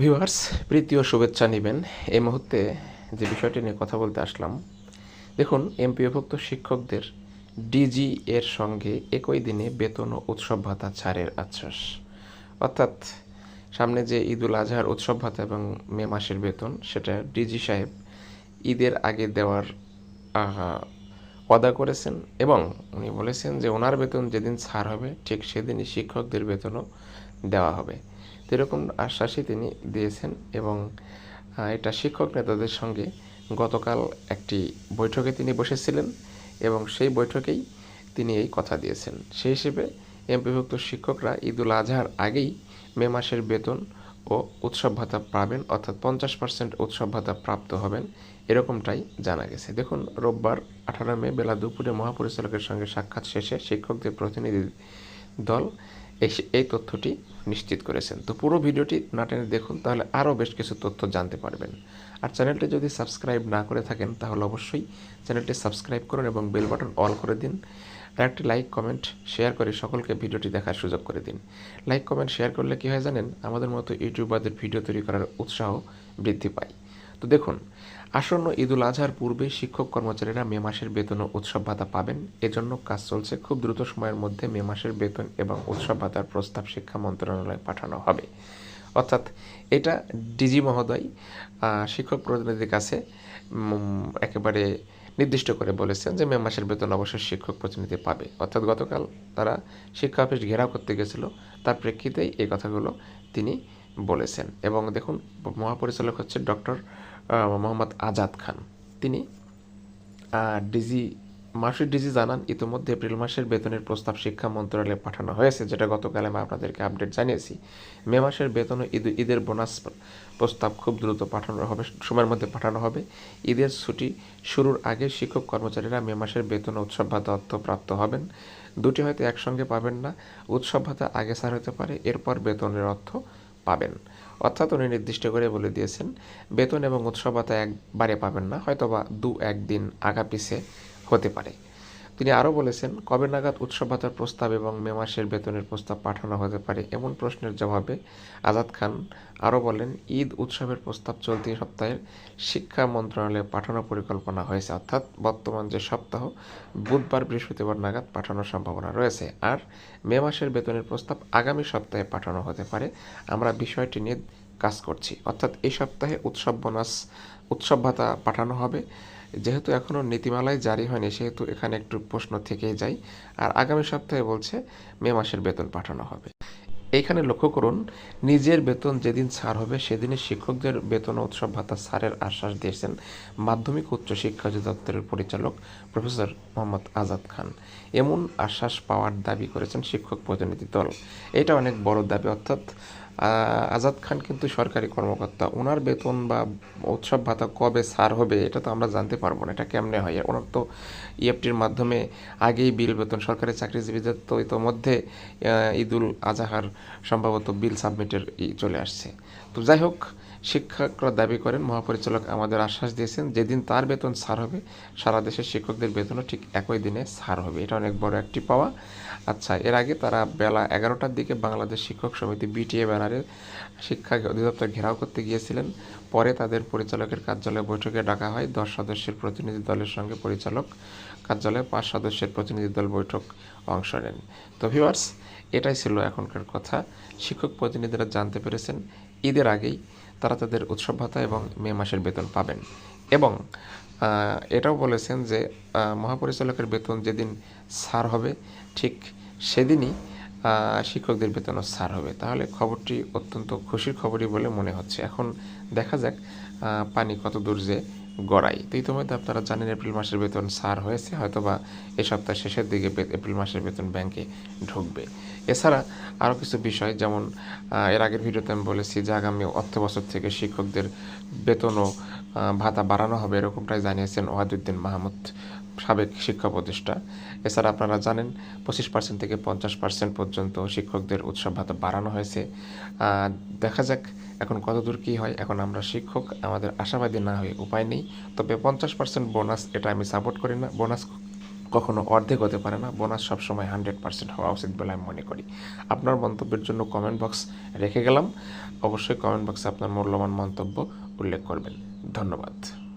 Viewers প্রীতি শুভেচ্ছা নেবেন। এই মুহূর্তে যে বিষয়টি নিয়ে কথা বলতে আসলাম, দেখুন, এমপিওভুক্ত শিক্ষকদের ডিজি এর সঙ্গে একই দিনে বেতন ও উৎসব ভাতা ছাড়ের আশ্বাস। অর্থাৎ সামনে যে ঈদুল আজহার উৎসব ভাতা এবং মে মাসের বেতন, সেটা ডিজি সাহেব ঈদের আগে দেওয়ার ওয়াদা করেছেন এবং উনি বলেছেন যে ওনার বেতন যেদিন ছাড় হবে, ঠিক সেদিনই শিক্ষকদের বেতনও দেওয়া হবে। এরকম আশ্বাসই তিনি দিয়েছেন এবং এটা শিক্ষক নেতাদের সঙ্গে গতকাল একটি বৈঠকে তিনি বসেছিলেন এবং সেই বৈঠকেই তিনি এই কথা দিয়েছেন। সেই হিসেবে এমপিভুক্ত শিক্ষকরা ঈদুল আজহার আগেই মে মাসের বেতন ও উৎসব ভাতা পাবেন, অর্থাৎ পঞ্চাশ পার্সেন্ট উৎসব ভাতা প্রাপ্ত হবেন, এরকমটাই জানা গেছে। দেখুন, রোববার আঠারো মে বেলা দুপুরে মহাপরিচালকের সঙ্গে সাক্ষাৎ শেষে শিক্ষকদের প্রতিনিধি দল এই তথ্যটি নিশ্চিত করেছেন। তো পুরো ভিডিওটি না টেনে দেখুন, তাহলে আরও বেশ কিছু তথ্য জানতে পারবেন। আর চ্যানেলটি যদি সাবস্ক্রাইব না করে থাকেন, তাহলে অবশ্যই চ্যানেলটি সাবস্ক্রাইব করুন এবং বেল বাটন অল করে দিন। আর একটি লাইক, কমেন্ট, শেয়ার করে সকলকে ভিডিওটি দেখার সুযোগ করে দিন। লাইক, কমেন্ট, শেয়ার করলে কী হয় জানেন? আমাদের মতো ইউটিউবারদের ভিডিও তৈরি করার উৎসাহ বৃদ্ধি পায়। তো দেখুন, আসন্ন ঈদুল আজহার পূর্বে শিক্ষক কর্মচারীরা মে মাসের বেতন ও উৎসব ভাতা পাবেন। এজন্য কাজ চলছে। খুব দ্রুত সময়ের মধ্যে মে মাসের বেতন এবং উৎসব ভাতার প্রস্তাব শিক্ষা মন্ত্রণালয়ে পাঠানো হবে। অর্থাৎ এটা ডিজি মহোদয় শিক্ষক প্রতিনিধির কাছে একেবারে নির্দিষ্ট করে বলেছেন যে মে মাসের বেতন অবশ্যই শিক্ষক প্রতিনিধি পাবে। অর্থাৎ গতকাল তারা শিক্ষা অফিস ঘেরাও করতে গেছিল। তার প্রেক্ষিতেই এই কথাগুলো তিনি বলেছেন। এবং দেখুন, মহাপরিচালক হচ্ছে ডক্টর মোহাম্মদ আজাদ খান। তিনি ডিজি মাসিক ডিজি জানান, ইতিমধ্যে এপ্রিল মাসের বেতনের প্রস্তাব শিক্ষা মন্ত্রণালয়ে পাঠানো হয়েছে, যেটা গতকাল আমি আপনাদেরকে আপডেট জানিয়েছি। মে মাসের বেতন ঈদ, ঈদের বোনাস প্রস্তাব খুব দ্রুত পাঠানো হবে, সময়ের মধ্যে পাঠানো হবে। ঈদের ছুটি শুরুর আগে শিক্ষক কর্মচারীরা মে মাসের বেতন উৎসব ভাতা অর্থ প্রাপ্ত হবেন। দুটি হয়তো একসঙ্গে পাবেন না, উৎসব ভাতা আগে ছাড় হতে পারে, এরপর বেতনের অর্থ পাবেন। অর্থাৎ উনি নির্দিষ্ট করে বলে দিয়েছেন, বেতন এবং উৎসবতা একবারে পাবেন না, হয়তোবা দু একদিন আগা পিছে হতে পারে। তিনি আরও বলেছেন, কবে নাগাদ উৎসব ভাতার প্রস্তাব এবং মে মাসের বেতনের প্রস্তাব পাঠানো হতে পারে? এমন প্রশ্নের জবাবে আজাদ খান আরও বলেন, ঈদ উৎসবের প্রস্তাব চলতি সপ্তাহের শিক্ষা মন্ত্রণালয়ে পাঠানোর পরিকল্পনা হয়েছে। অর্থাৎ বর্তমান যে সপ্তাহ, বুধবার বৃহস্পতিবার নাগাদ পাঠানোর সম্ভাবনা রয়েছে। আর মে মাসের বেতনের প্রস্তাব আগামী সপ্তাহে পাঠানো হতে পারে। আমরা বিষয়টি নিয়ে কাজ করছি। অর্থাৎ এই সপ্তাহে উৎসব বোনাস উৎসব ভাতা পাঠানো হবে। যেহেতু এখনও নীতিমালায় জারি হয়নি, সেহেতু এখানে একটু প্রশ্ন থেকেই যায়। আর আগামী সপ্তাহে বলছে মে মাসের বেতন পাঠানো হবে। এইখানে লক্ষ্য করুন, নিজের বেতন যেদিন ছাড় হবে সেদিনে শিক্ষকদের বেতন উৎসব ভাতা ছাড়ের আশ্বাস দিয়েছেন মাধ্যমিক উচ্চ শিক্ষা অধিদপ্তরের পরিচালক প্রফেসর মোহাম্মদ আজাদ খান। এমন আশ্বাস পাওয়ার দাবি করেছেন শিক্ষক প্রতিনিধি দল। এটা অনেক বড় দাবি, অর্থাৎ আজাদ খান কিন্তু সরকারি কর্মকর্তা। ওনার বেতন বা উৎসব ভাতা কবে সার হবে, এটা তো আমরা জানতে পারব না। এটা কেমনে হয়? ওনার তো ইএফটির মাধ্যমে আগেই বিল বেতন, সরকারি চাকরিজীবীদের তো ইতোমধ্যে ঈদুল আজহার সম্ভবত বিল সাবমিটের চলে আসছে। তো যাই হোক, শিক্ষকরা দাবি করেন, মহাপরিচালক আমাদের আশ্বাস দিয়েছেন, যেদিন তার বেতন ছাড় হবে, সারা দেশের শিক্ষকদের বেতনও ঠিক একই দিনে ছাড় হবে। এটা অনেক বড় একটি পাওয়া। আচ্ছা এর আগে তারা বেলা এগারোটার দিকে বাংলাদেশ শিক্ষক সমিতি, বিটিএ ব্যানারে শিক্ষা অধিদপ্তর ঘেরাও করতে গিয়েছিলেন। পরে তাদের পরিচালকের কার্যালয়ে বৈঠকে ডাকা হয়। দশ সদস্যের প্রতিনিধি দলের সঙ্গে পরিচালক কার্যালয়ে পাঁচ সদস্যের প্রতিনিধি দল বৈঠক অংশ নেন। তো ভিউয়ার্স, এটাই ছিল এখনকার কথা। শিক্ষক প্রতিনিধিরা জানতে পেরেছেন, ঈদের আগেই তারা তাদের উৎসব ভাতা এবং মে মাসের বেতন পাবেন। এবং এটাও বলেছেন যে মহাপরিচালকের বেতন যেদিন সার হবে, ঠিক সেদিনই শিক্ষকদের বেতনও ছাড় হবে। তাহলে খবরটি অত্যন্ত খুশির খবরই বলে মনে হচ্ছে। এখন দেখা যাক পানি কত দূর যে গড়াই। তো ইতিমধ্যে আপনারা জানেন, এপ্রিল মাসের বেতন ছাড় হয়েছে, হয়তোবা এ সপ্তাহের শেষের দিকে এপ্রিল মাসের বেতন ব্যাংকে ঢুকবে। এছাড়া আরও কিছু বিষয়, যেমন এর আগের ভিডিওতে আমি বলেছি যে আগামী অর্থ বছর থেকে শিক্ষকদের বেতন ও ভাতা বাড়ানো হবে, এরকমটাই জানিয়েছেন ওয়াদুদ্দিন মাহমুদ। সাবেক শিক্ষা প্রতিষ্ঠা। এছাড়া আপনারা জানেন, পঁচিশ পার্সেন্ট থেকে পঞ্চাশ পার্সেন্ট পর্যন্ত শিক্ষকদের উৎসব ভাতা বাড়ানো হয়েছে। দেখা যাক এখন কতদূর কী হয়। এখন আমরা শিক্ষক, আমাদের আশাবাদী না হয়ে উপায় নেই। তবে পঞ্চাশ পার্সেন্ট বোনাস এটা আমি সাপোর্ট করি না। বোনাস কখনো অর্ধেক হতে পারে না। বোনাস সবসময় হান্ড্রেড পার্সেন্ট হওয়া উচিত বলে আমি মনে করি। আপনার মন্তব্যের জন্য কমেন্ট বক্স রেখে গেলাম। অবশ্যই কমেন্ট বক্সে আপনার মূল্যবান মন্তব্য উল্লেখ করবেন। ধন্যবাদ।